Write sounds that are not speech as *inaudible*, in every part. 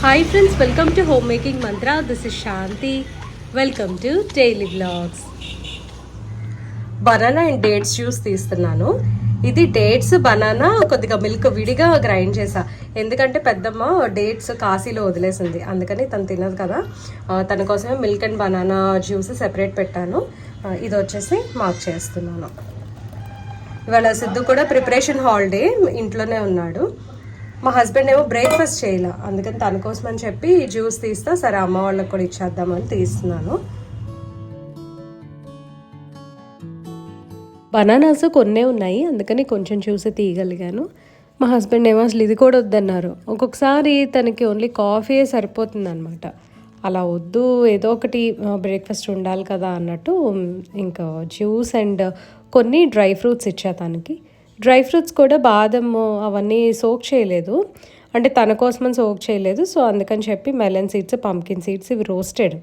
Hi friends welcome to home making mantra this is Shanthi welcome to daily blogs banana and dates juice తీస్తున్నాను. ఇది dates banana కొద్దిగా milk విడిగా grind చేసా ఎందుకంటే పెద్దమ్మ dates కాశీలో వదిలేసింది. అందుకని తను తినదు కదా. తన కోసమే milk and banana juice separate పెట్టాను. ఇది వచ్చేసి మార్క్ చేస్తున్నాను. ఇవాళ సిద్ధు కూడా ప్రిపరేషన్ హాలిడే ఇంట్లోనే ఉన్నాడు. మా హస్బెండ్ ఏమో బ్రేక్ఫాస్ట్ చేయాల. అందుకని తన కోసం అని చెప్పి జ్యూస్ తీస్తా సరే అమ్మ వాళ్ళకి కూడా ఇచ్చేద్దామని తీస్తున్నాను. బనానాస్ కొన్నే ఉన్నాయి అందుకని కొంచెం చూసి తీయగలిగాను. మా హస్బెండ్ ఏమో అసలు ఇది కూడా వద్దన్నారు. ఒక్కొక్కసారి తనకి ఓన్లీ కాఫీ సరిపోతుంది అనమాట అలా వద్దు ఏదో ఒకటి బ్రేక్ఫాస్ట్ ఉండాలి కదా అన్నట్టు ఇంకా జ్యూస్ అండ్ కొన్ని డ్రై ఫ్రూట్స్ ఇచ్చా తనకి. డ్రై ఫ్రూట్స్ కూడా బాదం అవన్నీ సోక్ చేయలేదు. అంటే తన కోసమని సోక్ చేయలేదు. సో అందుకని చెప్పి మెలన్ సీడ్స్ పంకిన్ సీడ్స్ ఇవి రోస్టెడ్.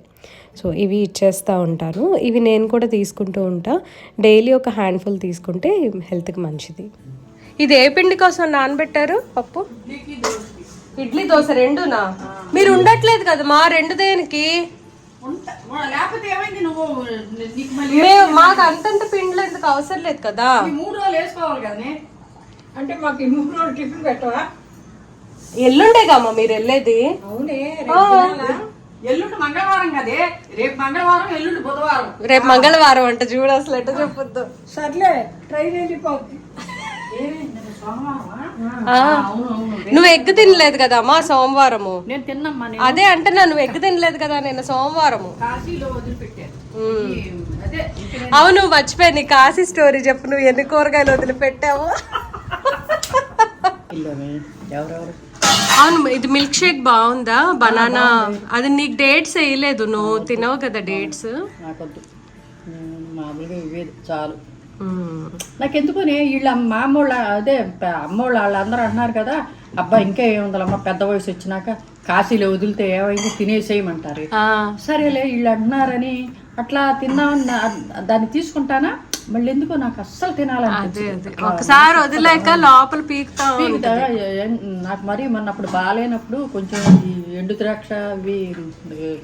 సో ఇవి ఇచ్చేస్తూ ఉంటాను. ఇవి నేను కూడా తీసుకుంటూ ఉంటా. డైలీ ఒక హ్యాండ్ఫుల్ తీసుకుంటే హెల్త్కి మంచిది. ఇది ఏ పిండి కోసం నానబెట్టారు పప్పు? ఇడ్లీ దోశ. రెండునా? మీరు ఉండట్లేదు కదా మా రెండు దేనికి? లేకపోతే ఏమైంది నువ్వు? మేము మాకు అంతంత పిండిలో ఎందుకు అవసరం లేదు కదా? మూడు రోజులు వేసుకోవాలి కానీ అంటే మాకు ఈ మూడు రోజులు టిఫిన్ పెట్టవా? ఎల్లుండేగమ్మా మీరు వెళ్ళేది. అవునే? ఎల్లుండి మంగళవారం కదే. రేపు మంగళవారం ఎల్లుండి బుధవారం. రేపు మంగళవారం అంట చూడు అసలు ఎట్ట చెప్పొద్దు సర్లే ట్రైన్ వెళ్ళిపోద్ది. అవును నువ్వు ఎగ్ తినలేదు కదా అమ్మా సోమవారము? నేను తిన్నమ్మా నేను. అదే అంటున్నా నువ్వు ఎగ్ తినలేదు కదా నేను సోమవారము? అవును మర్చిపోయి నీ కాశీ స్టోరీ చెప్పు నువ్వు ఎన్ని కూరగాయలు వదిలిపెట్టావు? అవును ఇది మిల్క్ షేక్ బాగుందా? బనానా? అది నీకు డేట్స్ వేయలేదు నువ్వు తినవు కదా డేట్స్? చాలు. నాకెందుకని వీళ్ళ మామూళ్ళ అదే అమ్మోళ్ళ వాళ్ళందరూ అంటున్నారు కదా అబ్బా ఇంకా ఏముందలమ్మ పెద్ద వయసు వచ్చినాక కాశీలో వదిలితే ఏమైంది తినేసేయమంటారు. సరేలే వీళ్ళు అంటున్నారని అట్లా తిన్నామని దాన్ని తీసుకుంటానా? మళ్ళీ ఎందుకో నాకు అస్సలు తినాలనిపించదు. ఒకసారి వదిలేక లోపల పీకుతా పీకుతా, ఎ- నాకు మరి మొన్న అప్పుడు బాగాలేనప్పుడు కొంచెం ఈ ఎండు ద్రాక్ష ఇవి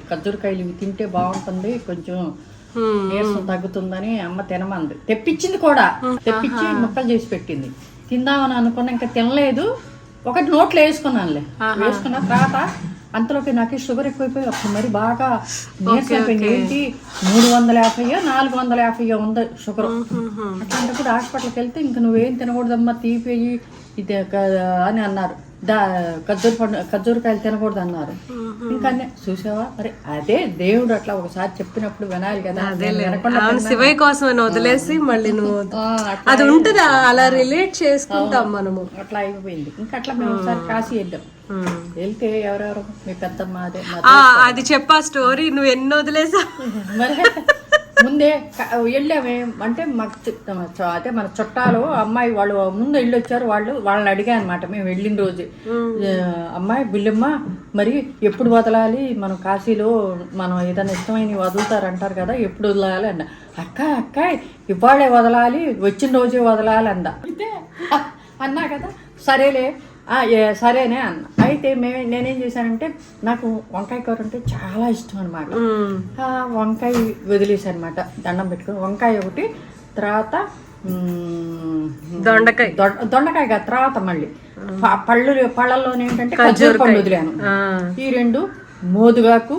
ఖర్జూరకాయలు ఇవి తింటే బాగుంటుంది కొంచెం నీరసం తగ్గుతుందని అమ్మ తినమంది. తెప్పించింది కూడా. తెప్పించి ముక్కలు చేసి పెట్టింది. తిందామని అనుకున్నా ఇంకా తినలేదు. ఒకటి నోట్లో వేసుకున్నానులే. వేసుకున్న తర్వాత అంతలోకి నాకు షుగర్ ఎక్కువైపోయి అప్పుడు మరి బాగా నీరసం అయిపోయింది. ఏంటి? మూడు వందల యాభై నాలుగు వందల యాభై ఉంది షుగర్. అట్లాంటప్పుడు హాస్పిటల్కి వెళ్తే ఇంకా నువ్వేం తినకూడదమ్మా తీపి ఇది అని అన్నారు. దా ఖర్జూర పండు ఖర్జూరకాయలు తినకూడదు అన్నారు ఇంకా చూసావా? మరి అదే దేవుడు అట్లా ఒకసారి చెప్పినప్పుడు వినాలి కదా. శివయ్య కోసం అని వదిలేసి మళ్ళీ నువ్వు అది ఉంటుందా? అలా రిలేట్ చేసుకుంటాం మనము. అట్లా అయిపోయింది. ఇంకా అట్లా మేము ఒకసారి కాశీ వెళ్ళాం వెళ్తే ఎవరెవరు? మీ పెద్దమ్మ అదే అది చెప్పా స్టోరీ నువ్వు ఎన్ని వదిలేసా *laughs* మరి ముందే వెళ్ళామే. అంటే మాకు అదే మన చుట్టాలు అమ్మాయి వాళ్ళు ముందు వెళ్ళి వచ్చారు వాళ్ళు వాళ్ళని అడిగా అనమాట మేము వెళ్ళిన రోజు. అమ్మాయి బుల్లెమ్మ మరి ఎప్పుడు వదలాలి? మనం కాశీలో మనం ఏదైనా ఇష్టమైన వదులుతారు అంటారు కదా ఎప్పుడు వదలాలి? అన్న. అక్క అక్క ఇవాళే వదలాలి వచ్చిన రోజే వదలాలి అంద. అయితే "ఆ, అన్నా కదా సరేలే "ఆ, ఏ- సరేనే అన్న. అయితే మే నేనేం చేశానంటే నాకు వంకాయ కూర అంటే చాలా ఇష్టం అనమాట వంకాయ వదిలేసి అనమాట దండం పెట్టుకుని వంకాయ ఒకటి తర్వాత దొండకాయ. దొండ- దొండకాయ కాదు తర్వాత మళ్ళీ. పళ్ళు పళ్ళల్లో ఏంటంటే ఖర్జూర పండు వదిలాను. ఈ రెండు మోదుగాకు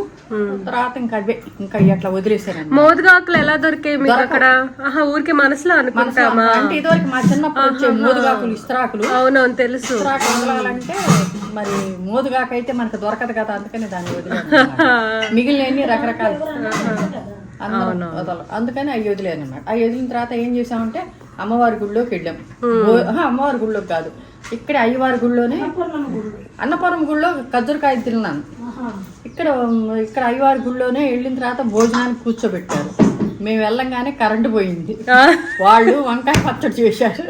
తర్వాత ఇంకా అవే ఇంకా అట్లా వదిలేసాను మోదుగాకులు ఎలా దొరికాయి మీకు అక్కడ? ఆహా ఊరికి మనసులో అనుకుంటామా? అంటే ఇదివరకు మా చిన్నప్పుడు వచ్చే మోదుగాకులు ఇస్త్రాకులు. అవునవును తెలుసు. వదలాలంటే మరి మోదుగాకు అయితే మనకు దొరకదు కదా అందుకని దాన్ని అన్నమాట. మిగిలిన రకరకాల. అందుకని అవి వదిలేను అనమాట అవి వదిలిన తర్వాత ఏం చేసామంటే అమ్మవారి గుళ్ళోకి వెళ్ళాం. అమ్మవారి గుళ్ళోకి కాదు. ఇక్కడ అయ్యవారి గుళ్ళోనే? అన్నపురం గుళ్ళో. ఖర్జూరకాయ తిన్నాను. ఇక్కడ ఇక్కడ అయ్యవారి గుళ్ళోనే వెళ్ళిన తర్వాత భోజనానికి కూర్చోబెట్టారు. మేము వెళ్ళంగానే కరెంటు పోయింది. వాళ్ళు వంకాయ పచ్చడి చేశారు.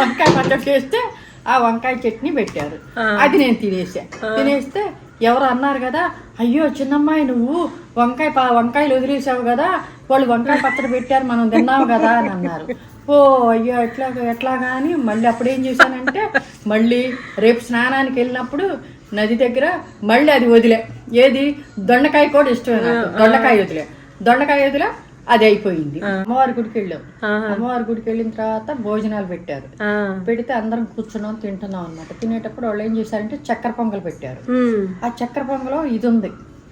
వంకాయ పచ్చడి చేస్తే ఆ వంకాయ చట్నీ పెట్టారు. అది నేను తినేసా. తినేస్తే ఎవరు అన్నారు కదా? అయ్యో చిన్నమ్మాయి నువ్వు వంకాయ ప- వంకాయలు వదిలేసావు కదా? వాళ్ళు వంకాయ పచ్చడి పెట్టారు మనం తిన్నావు కదా అని అన్నారు. ఓ అయ్యో ఎట్లాగా ఎట్లాగా అని మళ్ళీ అప్పుడు ఏం చేశానంటే మళ్ళీ రేపు స్నానానికి వెళ్ళినప్పుడు నది దగ్గర మళ్ళీ అది వదిలే. ఏది? దొండకాయ కూడా ఇష్టమే నాకు. దొండకాయ వదిలే. దొండకాయ వదిలే. అది అయిపోయింది. అమ్మవారి గుడికి వెళ్ళాం. అమ్మవారి గుడికి వెళ్ళిన తర్వాత భోజనాలు పెట్టారు. పెడితే అందరం కూర్చున్నాం తింటున్నాం అనమాట తినేటప్పుడు వాళ్ళు ఏం చేశారంటే చక్కెర పొంగల్ పెట్టారు. ఆ చక్కెర పొంగలో ఇది ఉంది.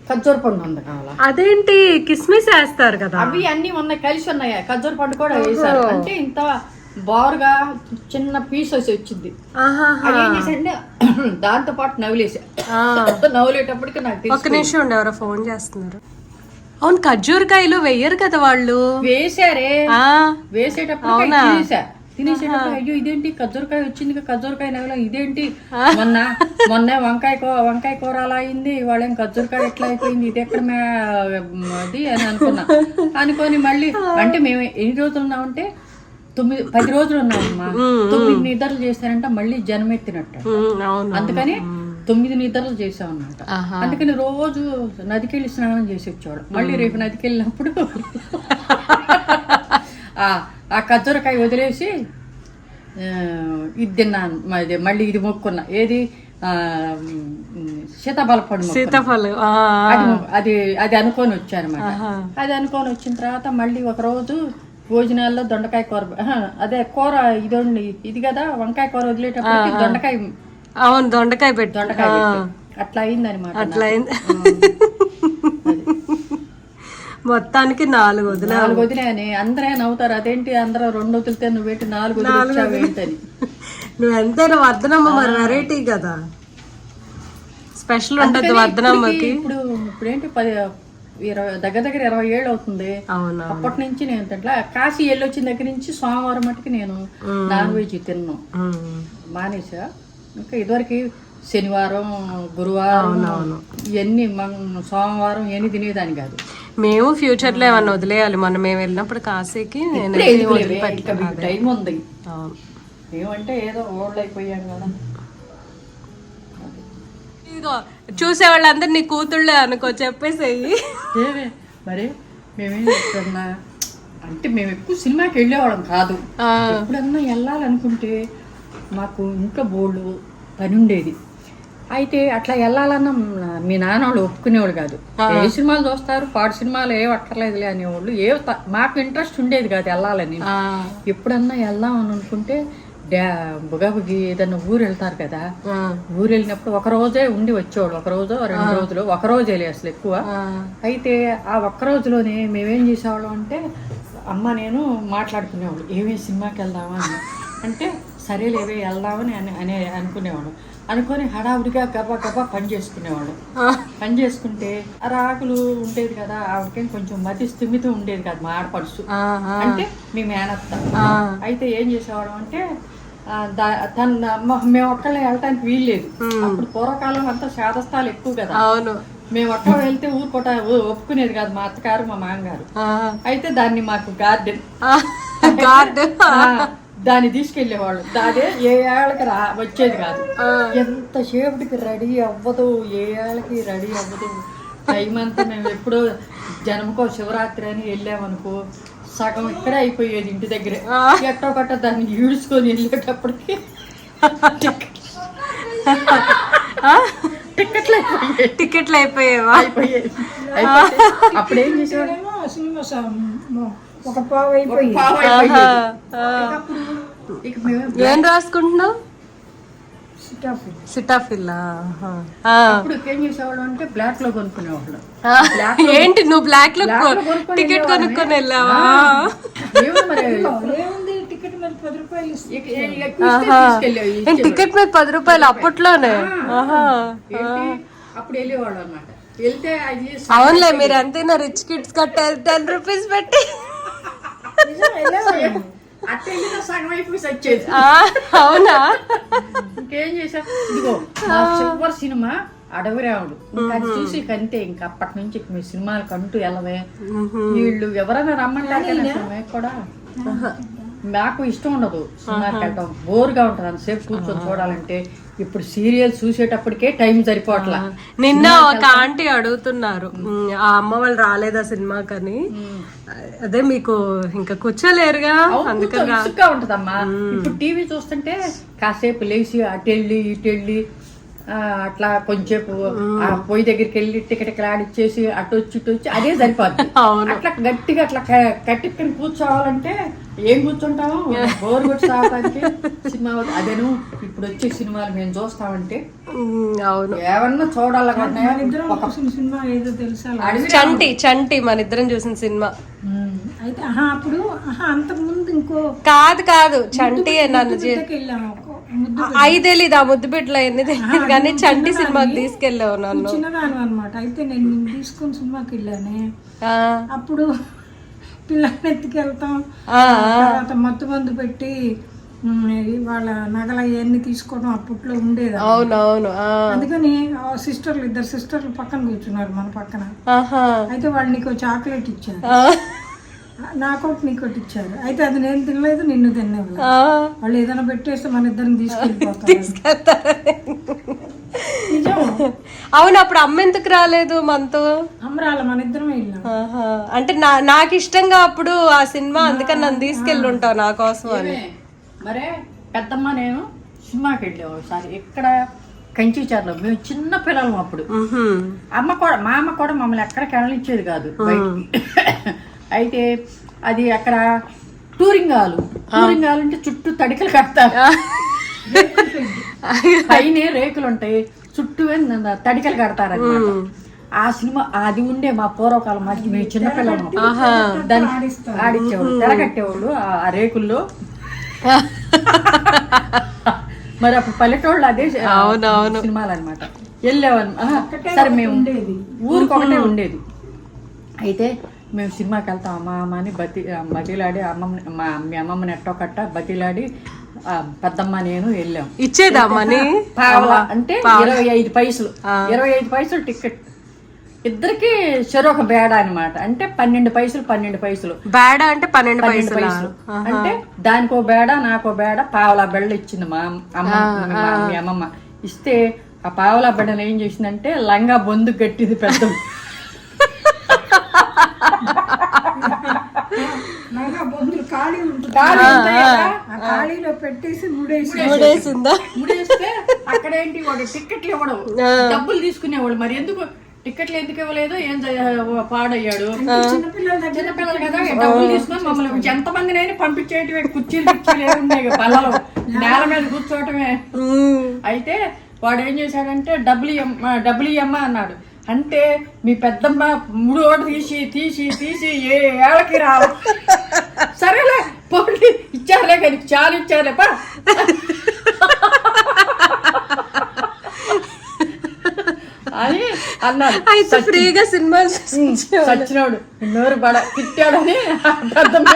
ఖర్జూర పండు ఉంది కావాలా? అదేంటి? కిస్మిస్ వేస్తారు కదా. అవి అన్ని ఉన్నాయి కలిసి ఉన్నాయి? ఖర్జూర పండు కూడా వేశారు. అంటే ఇంత బారుగా చిన్న పీస్ వచ్చి వచ్చింది. అది ఏం *clears throat* దాంతో పాటు నవ్వులేసా. *laughs* నవ్వులేటప్పటికి నాకు తెలిసి నిమిషం ఉండి ఎవరో ఫోన్ చేస్తున్నారు. అవును ఖర్జూరకాయలు వెయ్యరు కదా వాళ్ళు. వేసారే వేసేటప్పుడు తినేసా తినేసేటప్పుడు అయ్యో ఇదేంటి? ఖర్జూరకాయ వచ్చింది ఖర్జూరకాయ నవ్వులో ఇదేంటి? మొన్న మొన్న వంకాయ కూ వంకాయ కూర అలా అయింది. వాళ్ళేం ఖర్జూరకాయ ఎట్లా అయిపోయింది? ఇది ఎక్కడ అది అని అనుకున్నా. అనుకొని మళ్ళీ అంటే మేము ఎన్ని రోజులు ఉన్నామంటే తొమ్మిది పది రోజులు ఉన్నామమ్మా. తొమ్మిది నిద్రలు చేశారంటే మళ్ళీ జన్మెత్తినట్టు. అందుకని తొమ్మిది నిద్రలు చేసాం అన్నమాట ఆహా. అందుకని రోజు నదికి వెళ్ళి స్నానం చేసి వచ్చేవాడు మళ్ళీ రేపు నదికి వెళ్ళినప్పుడు ఆ ఆ ఖర్జూరకాయ వదిలేసి ఇది తిన్నాను. మళ్ళీ ఇది మొక్కున్నా. ఏది? సీతాఫల పండు. సీతాఫలం అది అది అనుకొని వచ్చానమాట అది అనుకొని వచ్చిన తర్వాత మళ్ళీ ఒక రోజు భోజనాల్లో దొండకాయ కూర అదే కూర ఇదండి ఇది కదా వంకాయ కూర వదిలేటప్పుడు దొండకాయ అవును దొండకాయ పెట్టు. దొండకాయ పెట్టు. అట్లా అయిందనమాట అట్లా అయింది. *laughs* మొత్తానికి నాలుగు వదిలే నాలుగు వదిలేని. అందరే నవ్వుతారు అదేంటి అందరూ రెండు వదిలితే నువ్వు పెట్టి నాలుగు వదిలిచ్చావు ఏంటని. *laughs* నువ్వు ఎంతైనా వర్ధనమ్మ మరి వెరైటీ కదా. స్పెషల్ ఉంటుంది వర్ధనమ్మకి ఇప్పుడు ఇప్పుడేంటి పది ఇరవై దగ్గర దగ్గర ఇరవై ఏళ్ళు అవుతుంది. అవునా అప్పటి నుంచి నేను తింటా. కాశీ వెళ్ళి వచ్చిన దగ్గర నుంచి సోమవారం మటుకు నేను నాన్ వెజ్ తిన్నాను. మానేసా? ఇంకా ఇదివరకు శనివారం గురువారం ఇవన్నీ మన సోమవారం ఇవన్నీ తినేదాన్ని కాదు. మేము ఫ్యూచర్లో ఏమన్నా వదిలేయాలి. మొన్న మేము వెళ్ళినప్పుడు కాశీకి టైం ఉంది. ఏమంటే ఏదో ఓల్డ్ అయిపోయాం కదా. ఇదిగో చూసే వాళ్ళందరూ నీ కూతుళ్ళే అనుకో చెప్పేసేయి. మరి మేమేం చెప్తున్నా అంటే మేము ఎక్కువ సినిమాకి వెళ్ళేవాళ్ళం కాదు. ఎప్పుడన్నా వెళ్ళాలనుకుంటే మాకు ఇంట్లో బోర్డు పని ఉండేది అయితే అట్లా వెళ్ళాలన్నా మీ నాన్న వాళ్ళు ఒప్పుకునేవాడు కాదు ఏ సినిమాలు చూస్తారు పాడు సినిమాలు ఏ అక్కర్లేదులే అనేవాళ్ళు. ఏ మాకు ఇంట్రెస్ట్ ఉండేది కాదు వెళ్ళాలని ఎప్పుడన్నా వెళ్దాం అని అనుకుంటే డా బుగాబుగి ఏదన్నా ఊరు వెళ్తారు కదా. ఊరు వెళ్ళినప్పుడు ఒక రోజే ఉండి వచ్చేవాడు ఒక రోజు రెండు రోజులు ఒక రోజే అసలు ఎక్కువ. అయితే ఆ ఒక్క రోజులోనే మేమేం చేసేవాళ్ళం అంటే అమ్మ నేను మాట్లాడుకునేవాడు ఏమేమి సినిమాకి వెళ్దామా అని. అంటే సరేలేవే వెళ్దామని అని అనే అనుకునేవాడు. అనుకొని హడావుడిగా గబా గబా పని చేసుకునేవాడు. పని చేసుకుంటే ఆ రాకులు ఉండేది కదా ఆవిడకేం కొంచెం మతి స్థిమితం ఉండేది కదా మా ఆడపడుచు. అంటే మీ మేనత్త. అయితే ఏం చేసేవాడు అంటే తన మేము ఒక్కళ్ళే వెళ్ళటానికి వీల్లేదు. అప్పుడు పూర్వకాలం అంతా శాదస్థాలు ఎక్కువ కదా. అవును. మేము ఒక్క వెళ్తే ఊరుకోట ఒప్పుకునేది కాదు మా అత్తగారు మా మామగారు. అయితే దాన్ని మాకు గార్డెన్. ఆ, గార్డ్ దాన్ని తీసుకెళ్ళేవాళ్ళు దాదే ఏ ఏళ్ళకి రా వచ్చేది కాదు. ఆ. ఎంత సేపటికి రెడీ అవ్వదు ఏ ఏళ్ళకి రెడీ అవ్వదు. టైం అంతా మేము ఎప్పుడో జన్మకో శివరాత్రి అని వెళ్ళామనుకో సగం ఇక్కడే అయిపోయేది ఇంటి దగ్గరే. ఎట్టో కట్ట దాన్ని ఈడ్చుకొని వెళ్ళేటప్పటికి టికెట్లు అయిపోయాయి. టికెట్లు అయిపోయావా? అయిపోయాయి. అప్పుడేం చేసేవాడు ఒక పావు అయిపోయి ఏం రాసుకుంటున్నావు? స్టఫ్ సిటాఫిల్లా అప్పుడు ఏం చేసేవాళ్ళం అంటే బ్లాక్లో కొనుక్కునేవాళ్ళం. ఏంటి నువ్వు బ్లాక్లో టికెట్ కొనుక్కొని వెళ్ళావా? టికెట్ మీద పది రూపాయలు అప్పట్లోనే? అప్పుడు వెళ్ళేవాళ్ళు అనమాట అవునులే మీరు ఎంతైనా రిచ్ కిడ్స్ కట్టారు టెన్ రూపీస్ పెట్టి అట్ట వెళ్ళిన సగం అయిపోయి వచ్చేది ఆ, అవునా? ఇంకేం చేసా ఇదిగో సూపర్ సినిమా అడవిరావుడు ఇంకా అది చూసి కంటే ఇంకా అప్పటి నుంచి మీ సినిమాలు కంటూ వెళ్ళవే వీళ్ళు ఎవరైనా రమ్మంటారు కూడా? నాకు ఇష్టం ఉండదు. సినిమాకి బోర్గా ఉంటుంది అంతసేపు కూర్చొని చూడాలంటే. ఇప్పుడు సీరియల్ చూసేటప్పటికే టైం సరిపోవట్లా. నిన్న ఒక ఆంటీ అడుగుతున్నారు. "ఉమ్, ఆ అమ్మ వాళ్ళు రాలేదా సినిమాకని? అదే మీకు ఇంకా కూర్చోలేరుగా? అందుకని ఉంటదమ్మా. ఇప్పుడు టీవీ చూస్తుంటే కాసేపు లేచి అటు వెళ్ళి ఇటు వెళ్ళి ఆ, అట్లా కొంచెంసేపు ఆ పొయ్యి దగ్గరికి వెళ్ళి టికెట్ ఆడిచ్చేసి అటు వచ్చి ఇటు వచ్చి అదే సరిపోద్ది. అవును. అట్లా గట్టిగా అట్లా క- కట్టుకుని కూర్చోవాలంటే ఏం కూర్చుంటాము బోర్ కొట్టి సాగడానికి సినిమా. అదేను ఇప్పుడు వచ్చే సినిమాలు మేము చూస్తామంటే ఏమన్నా చూడాలనుకుంటున్నాయా ఇద్దరం చూసిన సినిమా ఏదో తెలుసా? చంటి చంటి మన ఇద్దరం చూసిన సినిమా. అయితే అప్పుడు ఆహా అంతకు ముందు ఇంకో కాదు కాదు చంటి నన్ను వెళ్ళాము. అయి తెలీదు ఆ ముద్దు బిడ్డలో ఎన్ని తెలియదు కానీ చంటి సినిమాకి తీసుకెళ్ళావు నన్ను. చిన్నదాను అనమాట అయితే నేను నిన్ను తీసుకొని సినిమాకి వెళ్ళానే. అప్పుడు పిల్లల్ని ఎత్తుకెళ్తాం. తర్వాత మత్తు మందు పెట్టి వాళ్ళ నగల అవన్నీ తీసుకోవడం అప్పట్లో ఉండేది అవునవును అందుకని సిస్టర్లు ఇద్దరు సిస్టర్లు పక్కన కూర్చున్నారు మన పక్కన. అయితే వాళ్ళు నీకు చాక్లెట్ ఇచ్చారు. ఆ, నాకోటి నీకోటి ఇచ్చారు. అయితే అది నేను తినలేదు నిన్ను ఆ. వాళ్ళు ఏదైనా పెట్టేస్తే మన ఇద్దరిని తీసుకెళ్ళిపోతారు. అవును అప్పుడు అమ్మ ఎందుకు రాలేదు మనతో? అమరాల మన ఇద్దరమే. అంటే నా నాకు ఇష్టంగా అప్పుడు ఆ సినిమా అందుకని నన్ను తీసుకెళ్ళి ఉంటావు నా కోసం అని. మరే పెద్దమ్మ నేను సినిమాకి వెళ్ళాము ఒకసారి. ఇక్కడ కంచిచర్లో మేము చిన్న పిల్లలం అప్పుడు. అమ్మ కూడా మా అమ్మ కూడా మమ్మల్ని ఎక్కడికి వెళ్ళనిచ్చేది కాదు బయటికి. అయితే అది అక్కడ టూరింగ్ హాలు టూరింగ్ హాల్ అంటే చుట్టూ తడికలు కడతారు. పైన రేకులు ఉంటాయి చుట్టూ తడికలు కడతారు ఆ సినిమా అది ఉండే మా పూర్వకాలం మధ్య మేము చిన్నపిల్లలు దానికి ఆడిచ్చేవాళ్ళు. తెరగట్టేవాళ్ళు ఆ- ఆ రేకుల్లో. మరి అప్పుడు పల్లెటూళ్ళు అదే సినిమాలు అనమాట వెళ్ళేవాళ్ళం. సరే మేము ఊరికి ఒకటే ఉండేది. అయితే మేము సినిమాకి వెళ్తాం. అమ్మ అమ్మ అని బతి బతిలాడి అమ్మమ్మని మా మీ అమ్మమ్మని ఎట్టో కట్ట బతిలాడి పెద్దమ్మ నేను వెళ్ళాం. ఇచ్చేదా పావలా అంటే ఇరవై ఐదు పైసలు. ఇరవై ఐదు పైసలు టికెట్ ఇద్దరికి చెరొక బేడ అన్నమాట. అంటే పన్నెండు పైసలు పన్నెండు పైసలు. బేడ అంటే పన్నెండు పన్నెండు పైసలు? పైసలు. అంటే దానికో బేడ నాకో బేడ పావలా బెళ్ళ ఇచ్చింది మా అమ్మ మా- అమ్మమ్మ. ఇస్తే ఆ పావలా బెడను ఏం చేసిందంటే లంగా బొందు గట్టిది పెద్ద బొందులు ఖాళీ ఉంటుంది? ఖాళీ ఉంటాయి? కదా, ఆ ఖాళీలో పెట్టేసి ముడేసి మూడేసిందా? ముడేస్తే అక్కడ ఏంటి వాడు టికెట్లు ఇవ్వడం. డబ్బులు తీసుకునేవాడు. మరి ఎందుకు టికెట్లు ఎందుకు ఇవ్వలేదు? ఏం చే- పాడయ్యాడు? చిన్నపిల్లల దగ్గర చిన్నపిల్లలు కదా డబ్బులు తీసుకొని మమ్మల్ని ఎంతమంది నైనా పంపించేటివి కుర్చీలు కుర్చీలు ఏమి ఉన్నాయి ఇక పళ్ళలో నేల మీద కూర్చోవటమే. ఉమ్. అయితే వాడు ఏం చేశాడంటే డబ్బులు ఇయ్యమ్మ డబ్బులు ఇయ్యమ్మా అన్నాడు. అంటే మీ పెద్దమ్మ మూడు ఓటు తీసి తీసి తీసి ఏ ఏళ్ళకి రావు. సరేలే పోండి. ఇచ్చారులే కానీ చాలు ఇచ్చారులే పా అని అన్నాడు. అయితే ఫ్రీగా సినిమాలు సచ్చినోడు నోరు పడ తిట్టాడని పెద్దమ్మ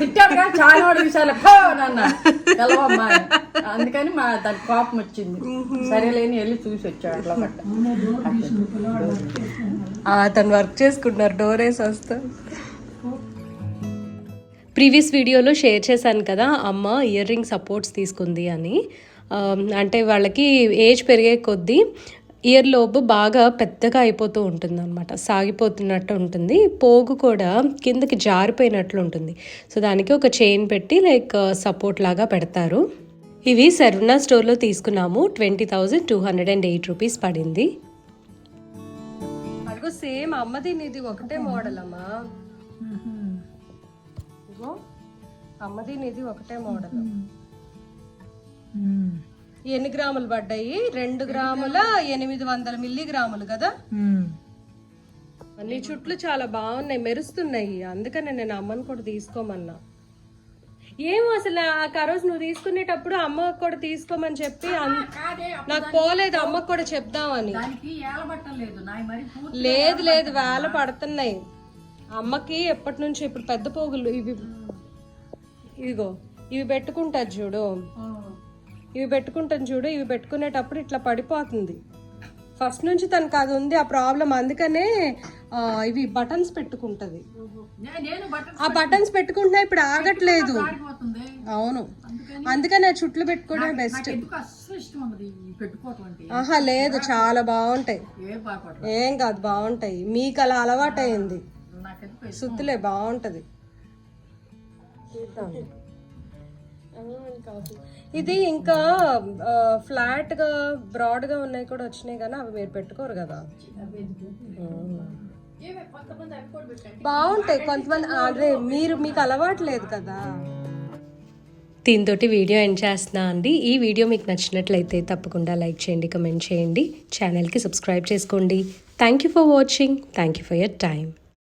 తిట్టాడు కానీ చాలా వాడు విషయాలు. అందుకని మా దానికి కోపం వచ్చింది. సరేలేని వెళ్ళి చూసి వచ్చాడు అట్లా పట్ట తను వర్క్ చేసుకుంటున్నారు. డోర్ వేసి వస్తా. ప్రీవియస్ వీడియోలో షేర్ చేశాను కదా అమ్మ ఇయర్ రింగ్ సపోర్ట్స్ తీసుకుంది అని. అంటే వాళ్ళకి ఏజ్ పెరిగే కొద్దీ ఇయర్ లోబు బాగా పెద్దగా అయిపోతూ ఉంటుంది అనమాట సాగిపోతున్నట్టు ఉంటుంది. పోగు కూడా కిందకి జారిపోయినట్లు ఉంటుంది. సో దానికి ఒక చైన్ పెట్టి లైక్ సపోర్ట్ లాగా పెడతారు. ఇవి సర్వనా స్టోర్లో తీసుకున్నాము. Twenty thousand two hundred and eight rupees పడింది. అదిగో సేమ్ అమ్మది నీది ఒకటే మోడల్ అమ్మా. అమ్మది నీది ఒకటే మోడల్. ఎన్ని గ్రాములు పడ్డాయి? రెండు గ్రాముల? ఎనిమిది వందల మిల్లీగ్రాములు కదా? అన్ని చుట్లు చాలా బాగున్నాయి మెరుస్తున్నాయి. అందుకనే నేను అమ్మని కూడా తీసుకోమన్నా. ఏమో అసలు ఆ రోజు నువ్వు తీసుకునేటప్పుడు అమ్మ కూడా తీసుకోమని చెప్పి నాకు పోలేదు అమ్మకు కూడా చెప్దామని. లేదు. లేదు వేల పడుతున్నాయి. అమ్మకి ఎప్పటి నుంచి ఇప్పుడు పెద్ద పోగులు ఇవి ఇదిగో ఇవి పెట్టుకుంటారు చూడు. ఇవి పెట్టుకుంటాను చూడు ఇవి పెట్టుకునేటప్పుడు ఇట్లా పడిపోతుంది. ఫస్ట్ నుంచి తనకు అది ఉంది ఆ ప్రాబ్లం అందుకనే ఇవి బటన్స్ పెట్టుకుంటది. ఆ బటన్స్ పెట్టుకుంటున్నా ఇప్పుడు ఆగట్లేదు. అవును. అందుకని ఆ చుట్లు పెట్టుకోవడం బెస్ట్ ఆహా లేదు. చాలా బాగుంటాయి. ఏ కాదు బాగుంటాయి. మీకు అలా అలవాటైంది. సుత్తులే బాగుంటది. ఇది ఇంకా ఫ్లాట్గా బ్రాడ్గా ఉన్నాయి కూడా వచ్చినాయి కానీ అవి మీరు పెట్టుకోరు కదా. బాగుంటాయి. కొంతమంది అదే మీరు మీకు అలవాటు లేదు కదా. దీంతో వీడియో ఎండ్ చేస్తున్నా అండి. ఈ వీడియో మీకు నచ్చినట్లయితే తప్పకుండా లైక్ చేయండి కమెంట్ చేయండి. ఛానల్కి సబ్స్క్రైబ్ చేసుకోండి. Thank you for watching thank you for your time